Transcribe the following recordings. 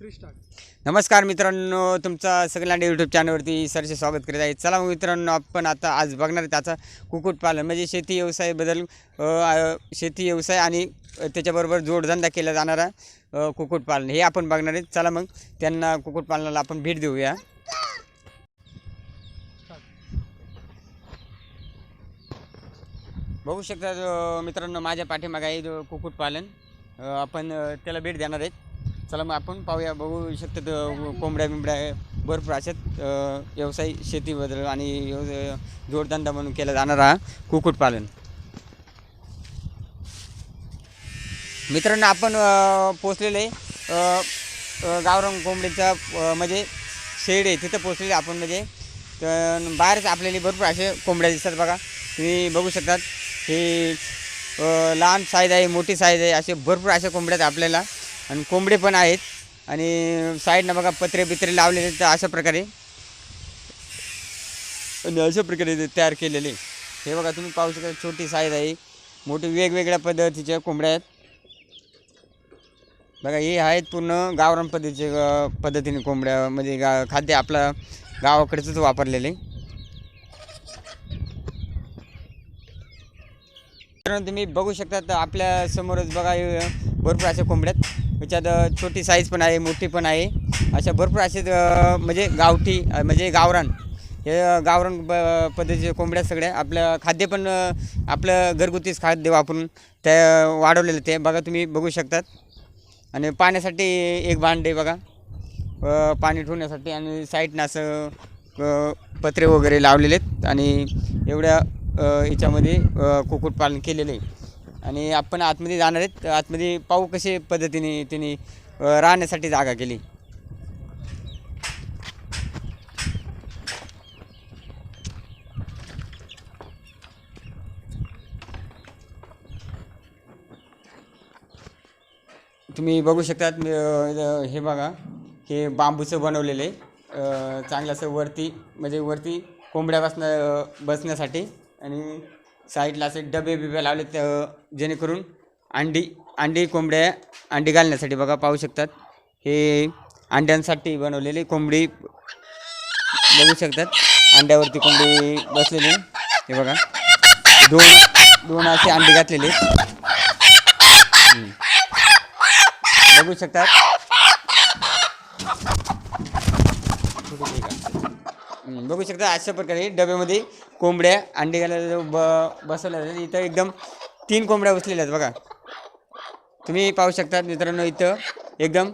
नमस्कार मित्रांनो तुमचं सगळ्यांना यूट्यूब चॅनलवरती सरचे स्वागत करीत आहे. चला मग मित्रांनो आपण आता आज बघणार त्याचा कुक्कुटपालन म्हणजे शेती व्यवसायाबद्दल शेती व्यवसाय आणि त्याच्याबरोबर जोडधंदा केला जाणारा कुक्कुटपालन हे आपण बघणार आहे. चला मग त्यांना कुक्कुटपालनाला आपण भेट देऊया. बघू शकता मित्रांनो माझ्या पाठीमागे आहे जो कुक्कुटपालन आपण त्याला भेट देणार आहेत चला मग आपण पाहूया बघू शकतात कोंबड्या बिंबड्या भरपूर अशात व्यवसाय शेतीबद्दल आणि व्यव- जोडधंदा म्हणून केला जाणारा कुक्कुटपालन. मित्रांनो आपण पोचलेले गावरंग कोंबडीचा म्हणजे शेड आहे तिथं पोचलेले आपण म्हणजे. तर बाहेरच आपल्याला भरपूर असे कोंबड्या दिसतात बघा. तुम्ही बघू शकतात हे लहान साईज आहे मोठी साईज आहे असे भरपूर अशा कोंबड्या आहेत आपल्याला. आणि कोंबडे पण आहेत. आणि साईडनं बघा पत्रे बित्रे लावलेले आहेत तर अशा प्रकारे. आणि अशा प्रकारे ते तयार केलेले. हे बघा तुम्ही पाहू शकता छोटी साईज आहे. मोठी वेगवेगळ्या पद्धतीच्या कोंबड्या आहेत. बघा हे आहेत पूर्ण गावरान पद्धतीचे पद्धतीने कोंबड्या. म्हणजे गा खाद्य आपलं गावाकडचंच वापरलेले. तुम्ही बघू शकता तर आपल्या समोरच बघा भरपूर अशा कोंबड्या आहेत. त्याच्यात छोटी साईज पण आहे मोठी पण आहे. अशा भरपूर असे म्हणजे गावठी म्हणजे गावरान. हे गावरण गावरान पद्धतीचे कोंबड्या सगळ्या. आपलं खाद्य पण आपलं घरगुतीच खाद्य वापरून त्या वाढवलेलं ते. बघा तुम्ही बघू शकतात. आणि पाण्यासाठी एक भांडे बघा. पाणी ठेवण्यासाठी आणि साईडनं असं पत्रे वगैरे लावलेले आहेत. आणि एवढ्या याच्यामध्ये कुक्कुटपालन केलेलं आहे. आणि आपण आतमध्ये जाणार आहेत. तर आतमध्ये पाहू कसे पद्धतीने त्यांनी राहण्यासाठी जागा केली. तुम्ही बघू शकतात हे बघा हे बांबूचं बनवलेलं आहे. चांगलं असं वरती म्हणजे वरती कोंबड्या बसण्या बसण्यासाठी आणि साईडला असे डबे बिबे लावले जेणेकरून अंडी अंडी कोंबड्या अंडी घालण्यासाठी बघा पाहू शकतात. हे अंड्यांसाठी बनवलेली कोंबडी बघू शकतात. अंड्यावरती कोंबडी बसलेली हे बघा. दोन दोन असे अंडी घातलेले बघू शकतात. बघू शकता अशा प्रकारे डब्यामध्ये कोंबड्या अंडे घालायला ब बसवल्या जातात. इथं एकदम तीन कोंबड्या बसलेल्या आहेत बघा. तुम्ही पाहू शकता मित्रांनो इथं एकदम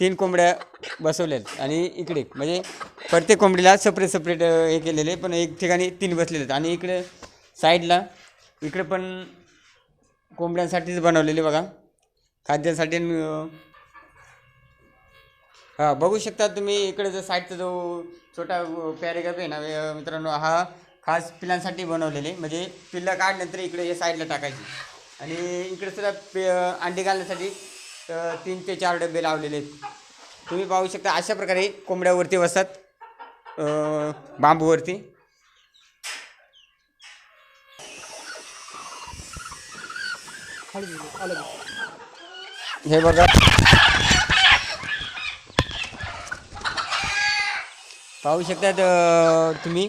तीन कोंबड्या बसवल्या आहेत. आणि इकडे म्हणजे प्रत्येक कोंबडीला सपरेट सपरेट हे केलेले पण एक ठिकाणी तीन बसलेले आहेत. आणि इकडे साईडला इकडे पण कोंबड्यांसाठीच बनवलेले बघा. खाद्यासाठी हां बघू शकता तुम्ही इकडे जो साईडचा जो छोटा पॅरेग्राफ आहे ना मित्रांनो हा खास पिल्लांसाठी बनवलेले. म्हणजे पिल्लं काढल्यानंतर इकडे या साईडला टाकायची. आणि इकडे सुद्धा पे अंडी घालण्यासाठी तीन ते चार डबे लावलेले आहेत. तुम्ही पाहू शकता अशा प्रकारे कोंबड्यावरती बसतात. बांबूवरती. हे बघा. पाहू शकतात तुम्ही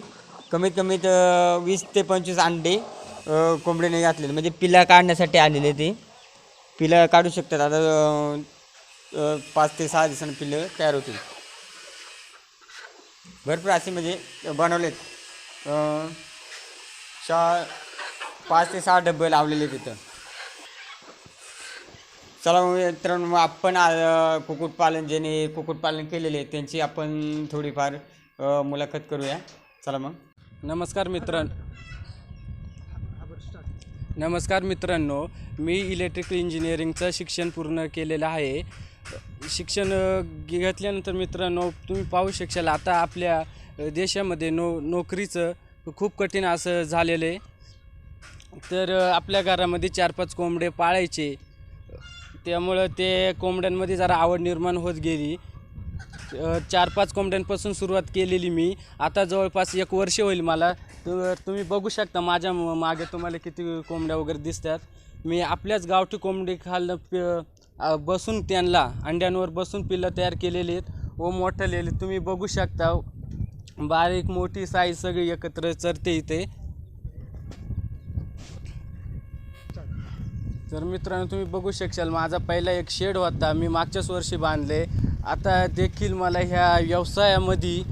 कमीत कमीत वीस ते पंचवीस अंडे कोंबडीने घातलेले. म्हणजे पिला काढण्यासाठी आलेले ते. पिलं काढू शकतात. आता पाच ते सहा दिवसांनी पिलं तयार होतील. भरपूर असे म्हणजे बनवलेत. अं, सहा पाच ते सहा डबे लावलेले तिथं. चला मित्रांनो मग आपण कुक्कुटपालन ज्याने कुक्कुटपालन केलेले आहे त्यांची आपण थोडीफार मुलाखत करूया. चला मग. नमस्कार मित्रां नमस्कार मित्रांनो मी इलेक्ट्रिकल इंजिनिअरिंगचं शिक्षण पूर्ण केलेलं आहे. शिक्षण घेतल्यानंतर मित्रांनो तुम्ही पाहू शकाल आता आपल्या देशामध्ये नो नोकरीचं खूप कठीण असं झालेलं आहे. तर आपल्या घरामध्ये चार पाच कोंबडे पाळायचे. त्यामुळं ते कोंबड्यांमध्ये जरा आवड निर्माण होत गेली. चार पाच कोंबड्यांपासून सुरुवात केलेली मी. आता जवळपास एक वर्ष होईल मला. तर तुम्ही बघू शकता माझ्या मागे तुम्हाला किती कोंबड्या वगैरे दिसतात. मी आपल्याच गावठी कोंबडी खाल्लं बसून त्यांना अंड्यांवर बसून पिल्लं तयार केलेली आहेत. व मोठलेली तुम्ही बघू शकता. बारीक मोठी साईज सगळी एकत्र चरते इथे. तर मित्रांनो तुम्ही बघू शकशाल माझा पहिला एक शेड होता. मी मागच्याच वर्षी बांधले. आता देखील मला ह्या व्यवसायामध्ये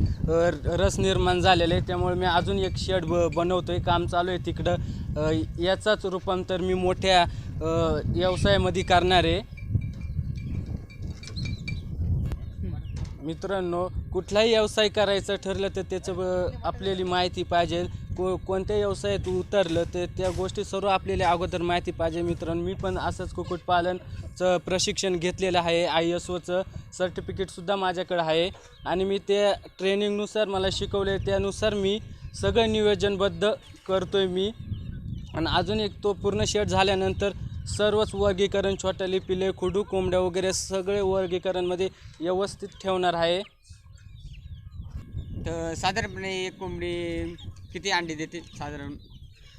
रस निर्माण झालेला आहे. त्यामुळे मी अजून एक शेड ब बनवतो आहे काम चालू आहे तिकडं. याचाच रूपांतर मी मोठ्या व्यवसायामध्ये करणार आहे. मित्रांनो कुठलाही व्यवसाय करायचं ठरलं तर त्याचं आपल्याला माहिती पाहिजे. को कोणत्या व्यवसायात उतरलं तर त्या गोष्टी सर्व आपल्याला अगोदर माहिती पाहिजे मित्रांनो. मी पण असंच कुक्कुटपालनचं प्रशिक्षण घेतलेलं आहे. आय एस ओचं सर्टिफिकेटसुद्धा माझ्याकडं आहे. आणि मी त्या ट्रेनिंगनुसार मला शिकवले त्यानुसार मी सगळं नियोजनबद्ध करतो आहे मी. आणि अजून एक तो पूर्ण शेड झाल्यानंतर सर्वच वर्गीकरण छोट्याले पिले खुडू कोंबड्या वगैरे सगळे वर्गीकरणमध्ये व्यवस्थित ठेवणार आहे. तर साधारणपणे एक कोंबडी किती अंडी देते साधारण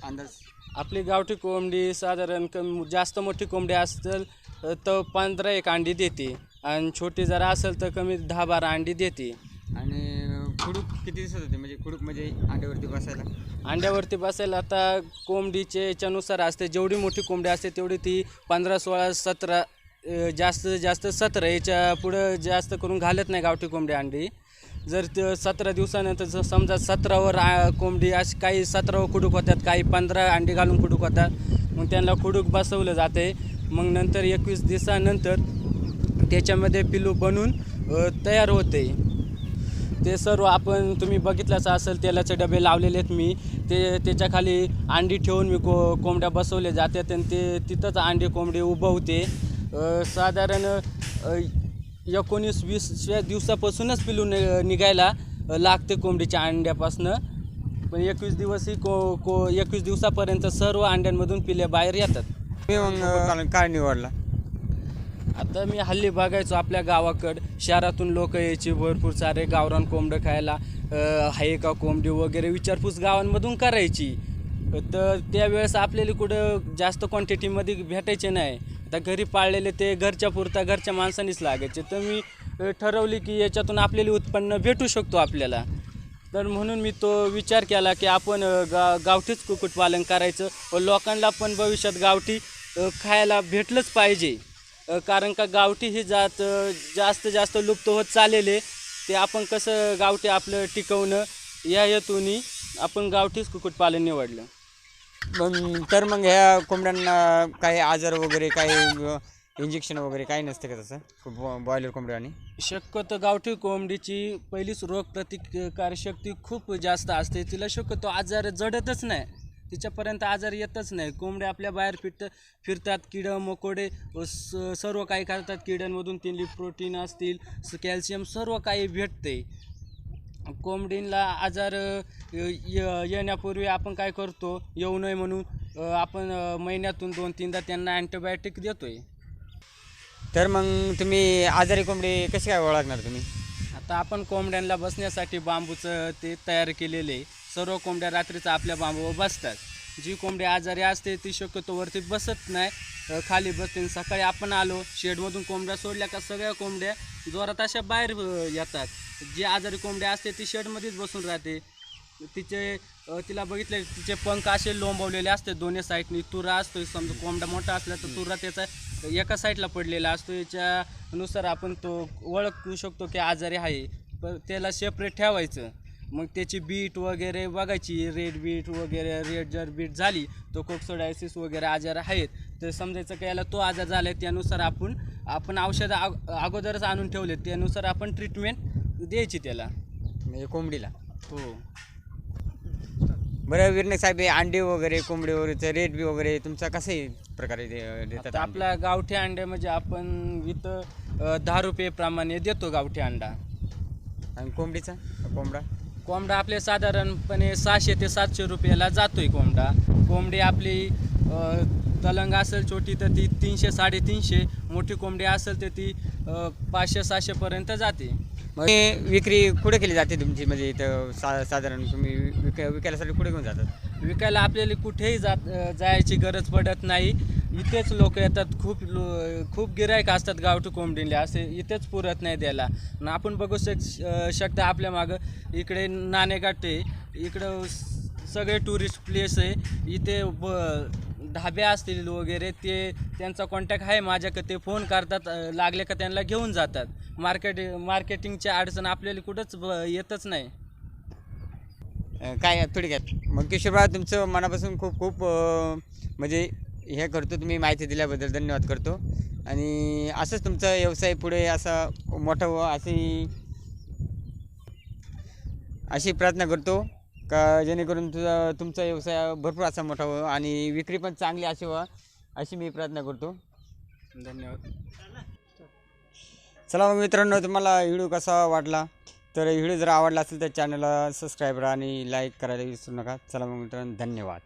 अंदाज? आपली गावठी कोंबडी साधारण कम जास्त मोठी कोंबडी असेल तर पंधरा एक अंडी देते. आणि छोटी जरा असेल तर कमी दहा बारा अंडी देते. आणि खुडूक किती दिवसात होते? म्हणजे खुडूक म्हणजे अंड्यावरती बसायला? अंड्यावरती बसायला आता कोंबडीचे याच्यानुसार असते. जेवढी मोठी कोंबडी असते तेवढी ती पंधरा सोळा सतरा जास्त जास्त सतरा याच्या पुढं जास्त करून घालत नाही गावठी कोंबडी अंडी. जर ते सतरा दिवसानंतर जर समजा सतरावर आ, कोंबडी अशी काही सतरावर कुडूक होतात काही पंधरा अंडी घालून खुडूक होतात मग त्यांना खुडूक बसवलं जाते. मग नंतर एकवीस दिवसानंतर त्याच्यामध्ये पिलू बनून अ, तयार होते. ते सर्व आपण तुम्ही बघितलंच असेल तेलाचे डबे लावलेले आहेत मी. ते त्याच्याखाली अंडी ठेवून मी को कोंबड्या बसवले जातात आणि ते तिथंच अंडी कोंबडी उभवते अ, साधारण अ, एकोणीस वीसच्या दिवसापासूनच पिलू नि निघायला लागते कोंबडीच्या अंड्यापासनं. पण एकवीस दिवस ही को को एकवीस दिवसापर्यंत सर्व अंड्यांमधून पिले बाहेर येतात. मी मग कुक्कुटपालन काय निवडला? आता मी हल्ली बघायचो आपल्या गावाकडं. शहरातून लोक यायची भरपूर सारे गावरान कोंबडं खायला आहे का कोंबडी वगैरे विचारपूस गावांमधून करायची. तर त्यावेळेस आपल्याला कुठं जास्त क्वांटिटीमध्ये भेटायचे नाही. आता घरी पाळलेले ते घरच्या पुरता घरच्या माणसांनीच लागायचे. तर मी ठरवली की याच्यातून आपल्याला उत्पन्न भेटू शकतो आपल्याला. तर म्हणून मी तो विचार केला की आपण गा गावठीच कुक्कुटपालन करायचं. व लोकांना पण भविष्यात गावठी खायला भेटलंच पाहिजे. कारण का गावठी ही जात जास्त जास्त लुप्त होत चाललेले ते आपण कसं गावठी आपलं टिकवणं या हेतूनी आपण गावठीच कुक्कुटपालन निवडलं. मग तर मग ह्या कोंबड्यांना काही आजार वगैरे काही इंजेक्शन वगैरे काही नसते का तसं? बॉयलर कोंबड्या आणि? शक्यतो गावठी कोंबडीची पहिलीच रोग प्रतिकारशक्ती खूप जास्त असते. तिला शक्यतो आजार जडतच नाही. तिच्यापर्यंत आजार येतच नाही. कोंबड्या आपल्या बाहेर फिरत फिरतात किडं मकोडे व स- सर्व काही खातात किड्यांमधून तिली प्रोटीन असतील स- कॅल्शियम सर्व काही भेटते. कोंबडींना आजार येण्यापूर्वी आपण काय करतो? येऊ नये म्हणून आपण महिन्यातून दोन तीनदा त्यांना अँटीबायोटिक देतोय. तर मग तुम्ही आजारी कोंबडी कशी काय ओळखणार तुम्ही? आता आपण कोंबड्यांना बसण्यासाठी बांबूचं ते तयार केलेले आहे. सर्व कोंबड्या रात्रीचं आपल्या बांबूवर बसतात. जी कोंबडी आजारी असते ती शक्यतो वरती बसत नाही. खाली बसते सकाळी आपण आलो शेडमधून कोंबड्या सोडल्या का सगळ्या कोंबड्या जोरात अशा बाहेर येतात. जे आजारी कोंबड्या असते ती शेडमध्येच बसून राहते. तिचे तिला बघितले तिचे पंख असे लोंबवलेले असते दोन्ही साईडनी तुरा असतो समजा कोंबडा मोठा असला तर तुरा त्याचा एका साईडला पडलेला असतो. याच्यानुसार आपण तो ओळखू शकतो की आजारी आहे. पण त्याला सेपरेट ठेवायचं. मग त्याची बीट वगैरे बघायची. रेड बीट वगैरे रेड जर बीट झाली तो कोक्सोडायसिस वगैरे आजार आहेत. तर समजायचं की याला तो आजार झाला आहे त्यानुसार आपण आपण औषधं अग अगोदरच आणून ठेवले त्यानुसार आपण ट्रीटमेंट द्यायची त्याला. म्हणजे कोंबडीला? हो. बरं विरणे साहेब हे अंडे वगैरे कोंबडी वगैरेचं रेट बी वगैरे तुमचा कसंही प्रकारे दे- देतात आता अंडे? आपला गावठी अंडे म्हणजे आपण इथं अ, दहा रुपये प्रमाणे देतो गावठी अंडा. आणि कोंबडीचा? कोंबडा? कोंबडा आपले साधारणपणे सहाशे ते सातशे रुपयाला जातोय कोंबडा. कोंबडी आपली अ, तलंग असेल छोटी तर ती तीनशे साडेतीनशे मोठी कोंबडी असेल तर ती पाचशे सहाशेपर्यंत जाते. मग विक्री कुठे केली जाते तुमची? म्हणजे इथं सा साधारण तुम्ही विक विकायसाठी कुठे घेऊन जातात? विकायला आपल्याला कुठेही जात जायची गरज पडत नाही. इथेच लोक येतात खूप लो खूप गिरायक असतात गावठी कोंबडीला असे इथेच पुरत नाही द्यायला. आणि आपण बघू शक शकता आपल्या मागं इकडे नाणेघाट आहे इकडं सगळे टुरिस्ट प्लेस आहे इथे ब ढाबे असतील वगैरे ते त्यांचा कॉन्टॅक्ट आहे माझ्याकडे ते फोन करतात लागले का त्यांना घेऊन जातात. मार्केट मार्केटिंगची अडचण आपल्याला कुठंच येतच नाही. काय थोडक्यात मग किशोरबा तुमचं मनापासून खूप खूप म्हणजे हे करतो तुम्ही माहिती दिल्याबद्दल धन्यवाद करतो. आणि असंच तुमचा व्यवसाय पुढे असा मोठा व अशी अशी प्रार्थना करतो. का जेणेकरून तुझा तुमचा व्यवसाय भरपूर असा मोठा व्हावा आणि विक्री पण चांगली अशी व्हा अशी मी प्रार्थना करतो. धन्यवाद. चला मग मित्रांनो तुम्हाला व्हिडिओ कसा वाटला? तर व्हिडिओ जर आवडला असेल तर चॅनलला सबस्क्राईब करा आणि लाईक करायला विसरू नका. चला मग मित्रांनो धन्यवाद.